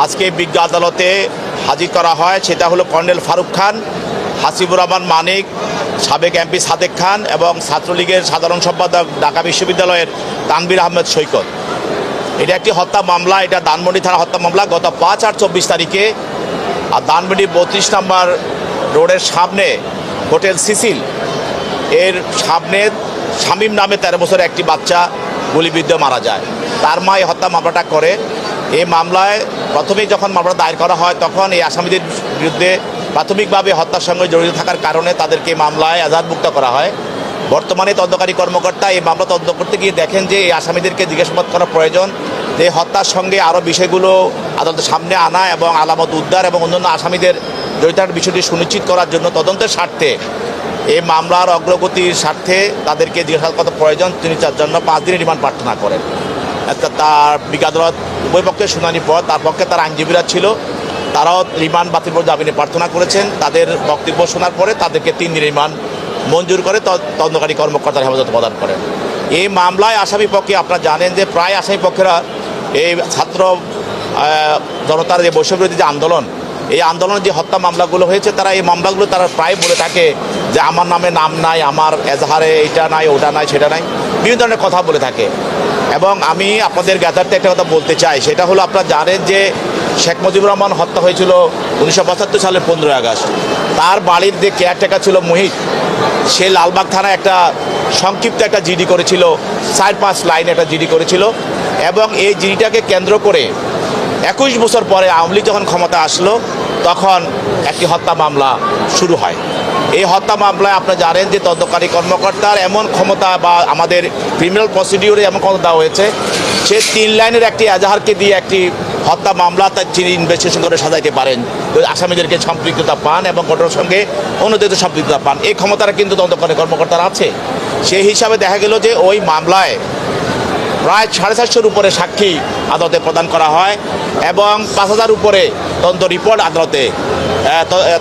আজকে বিজ্ঞ আদালতে হাজির করা হয়। সেটা হলো কর্নেল ফারুক খান, হাসিবুর রহমান মানিক, সাবেক এমপি সাদেক খান এবং ছাত্রলীগের সাধারণ সম্পাদক ঢাকা বিশ্ববিদ্যালয়ের তানবির আহমেদ সৈকত। এটা একটি হত্যা মামলা, এটা দানমন্ডি থানা হত্যা মামলা। গত পাঁচ আর চব্বিশ তারিখে আর দানমন্ডি বত্রিশ নম্বর রোডের সামনে হোটেল সিসিল। এর সামনে শামীম নামে তেরো বছরের একটি বাচ্চা গুলিবিদ্ধ মারা যায়। তার মা এই হত্যা মামলাটা করে। এই মামলায় প্রথমেই যখন মামলা দায়ের করা হয়, তখন এই আসামিদের বিরুদ্ধে প্রাথমিকভাবে হত্যার সঙ্গে জড়িত থাকার কারণে তাদেরকে মামলায় আজাদমুক্ত করা হয়। বর্তমানে তদন্তকারী কর্মকর্তা এই মামলা তদন্ত করতে গিয়ে দেখেন যে এই আসামিদেরকে জিজ্ঞাসাবাদ করা প্রয়োজন, যে হত্যার সঙ্গে আরও বিষয়গুলো আদালতের সামনে আনা এবং আলামত উদ্ধার এবং অন্যান্য আসামিদের জড়িতার বিষয়টি সুনিশ্চিত করার জন্য তদন্তের স্বার্থে এই মামলার অগ্রগতির স্বার্থে তাদেরকে জিজ্ঞাসাবাদ করা প্রয়োজন। তিনি তার জন্য পাঁচ দিনের রিমান্ড প্রার্থনা করেন। তার বিজ্ঞ আদালত, উভয় পক্ষের শুনানি পর তার পক্ষে তার আইনজীবীরা ছিল। তারাও রিমান্ড বাতিল জামিনে প্রার্থনা করেছেন। তাদের বক্তব্য শোনার পরে তাদেরকে তিন দিন রিমান্ড মঞ্জুর করে তদন্তকারী কর্মকর্তার হেফাজত প্রদান করেন। এই মামলায় আসামি পক্ষে আপনারা জানেন যে প্রায় আসামি পক্ষেরা এই ছাত্র জনতার যে বৈষম্যবিরোধী যে আন্দোলন, এই আন্দোলনের যে হত্যা মামলাগুলো হয়েছে, তারা এই মামলাগুলো তারা প্রায় বলে থাকে যে আমার নামে নাম নাই, আমার এজাহারে এটা নাই, ওটা নাই, সেটা নাই, বিভিন্ন ধরনের কথা বলে থাকে। এবং আমি আপনাদের গ্যাদারতে একটা কথা বলতে চাই, সেটা হলো আপনারা জানেন যে শেখ মুজিবুর রহমান হত্যা হয়েছিল উনিশশো পঁচাত্তর সালের পনেরোই আগস্ট। তার বাড়ির যে কেয়ারটেকার ছিল মুহিত, সে লালবাগ থানায় একটা সংক্ষিপ্ত একটা জিডি করেছিল, চার পাঁচ লাইন একটা জিডি করেছিল এবং এই জিডিটাকে কেন্দ্র করে একুশ বছর পরে আওয়ামী যখন ক্ষমতা আসলো, তখন একটি হত্যা মামলা শুরু হয়। এই হত্যা মামলায় আপনি জানেন যে তদন্তকারী কর্মকর্তার এমন ক্ষমতা বা আমাদের ক্রিমিনাল প্রসিডিউরে এমন ক্ষমতা দেওয়া হয়েছে, সে তিন লাইনের একটি এজাহারকে দিয়ে একটি হত্যা মামলা তার তিনি ইনভেস্টিগেশন করে সাজাইতে পারেন। আসামিদেরকে সম্পৃক্ততা পান এবং ঘটনার সঙ্গে অন্যদের সম্পৃক্ততা পান। এই ক্ষমতাটা কিন্তু তদন্তকারী কর্মকর্তার আছে। সেই হিসাবে দেখা গেল যে ওই মামলায় প্রায় সাড়ে চারশোর উপরে সাক্ষী আদালতে প্রদান করা হয় এবং পাঁচ হাজার উপরে তদন্ত রিপোর্ট আদালতে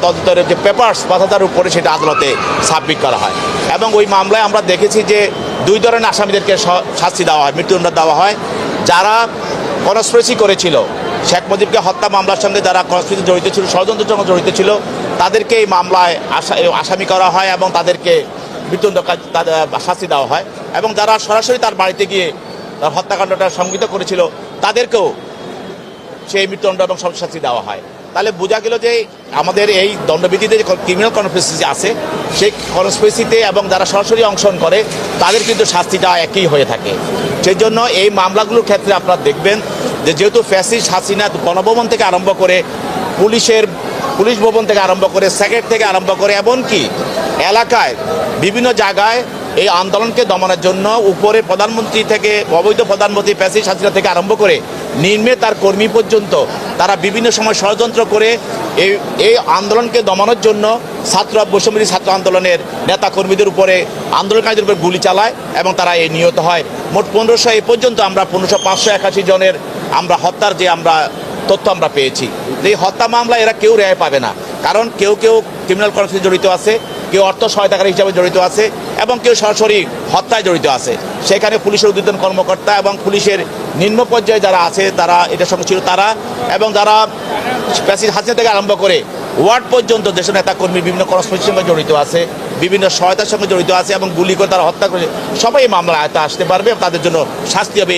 তদন্তের যে পেপার্স পাঁচ হাজার উপরে সেটা আদালতে সাবমিট করা হয়। এবং ওই মামলায় আমরা দেখেছি যে দুই ধরনের আসামিদেরকে শাস্তি দেওয়া হয়, মৃত্যুদণ্ড দেওয়া হয়। যারা কনস্প্রেসি করেছিল, শেখ মুজিবকে হত্যা মামলার সঙ্গে যারা কনস্প্রেসি জড়িত ছিল, ষড়যন্ত্রের সঙ্গে জড়িত ছিল, তাদেরকে এই মামলায় আসা- আসামি করা হয় এবং তাদেরকে মৃত্যুদণ্ড শাস্তি দেওয়া হয়। এবং যারা সরাসরি তার বাড়িতে গিয়ে তার হত্যাকাণ্ডটা সংগৃহীত করেছিল, তাদেরকেও সেই মৃত্যুদণ্ড এবং শাস্তি দেওয়া হয়। তাহলে বোঝা গেল যে আমাদের এই দণ্ডবিধিতে যে ক্রিমিনাল কনস্পিরেসি আছে, সেই কনস্পিরেসিতে এবং যারা সরাসরি অংশগ্রহণ করে, তাদের কিন্তু শাস্তিটা একই হয়ে থাকে। সেই জন্য এই মামলাগুলোর ক্ষেত্রে আপনারা দেখবেন যে যেহেতু ফ্যাসিস্ট হাসিনা গণভবন থেকে আরম্ভ করে, পুলিশের, পুলিশ ভবন থেকে আরম্ভ করে সেক্রেট থেকে আরম্ভ করে, এমনকি এলাকায় বিভিন্ন জায়গায় এই আন্দোলনকে দমনের জন্য উপরে প্রধানমন্ত্রী থেকে, অবৈধ প্রধানমন্ত্রী প্যাসিস হাসিনা থেকে আরম্ভ করে নিম্নে তার কর্মী পর্যন্ত তারা বিভিন্ন সময় ষড়যন্ত্র করে এই এই আন্দোলনকে দমানোর জন্য ছাত্র বৈষম্যী ছাত্র আন্দোলনের নেতা কর্মীদের উপরে আন্দোলনকারীদের উপরে গুলি চালায় এবং তারা এই নিহত হয়। মোট পনেরোশো এ পর্যন্ত আমরা পনেরোশো পাঁচশো একাশি জনের আমরা হত্যার যে আমরা তথ্য আমরা পেয়েছি। এই হত্যা মামলা এরা কেউ রেহাই পাবে না। কারণ কেউ কেউ ক্রিমিনাল কনফারেন্সে জড়িত আছে। কেউ অর্থ সহায়তাকারী হিসাবে জড়িত আছে এবং কেউ সরাসরি হত্যায় জড়িত আছে। সেখানে পুলিশের উদ্বোধন কর্মকর্তা এবং পুলিশের নিম্ন পর্যায়ে যারা আছে, তারা এটার সঙ্গে ছিল তারা এবং যারা প্যাসিজ হাসিনা থেকে আরম্ভ করে ওয়ার্ড পর্যন্ত দেশের নেতাকর্মী, বিভিন্ন কর্মসূচির সঙ্গে জড়িত আছে, বিভিন্ন সহায়তার সঙ্গে জড়িত আছে এবং গুলি করে তারা হত্যা করে, সবাই মামলা আয়তা আসতে পারবে তাদের জন্য শাস্তি হবে।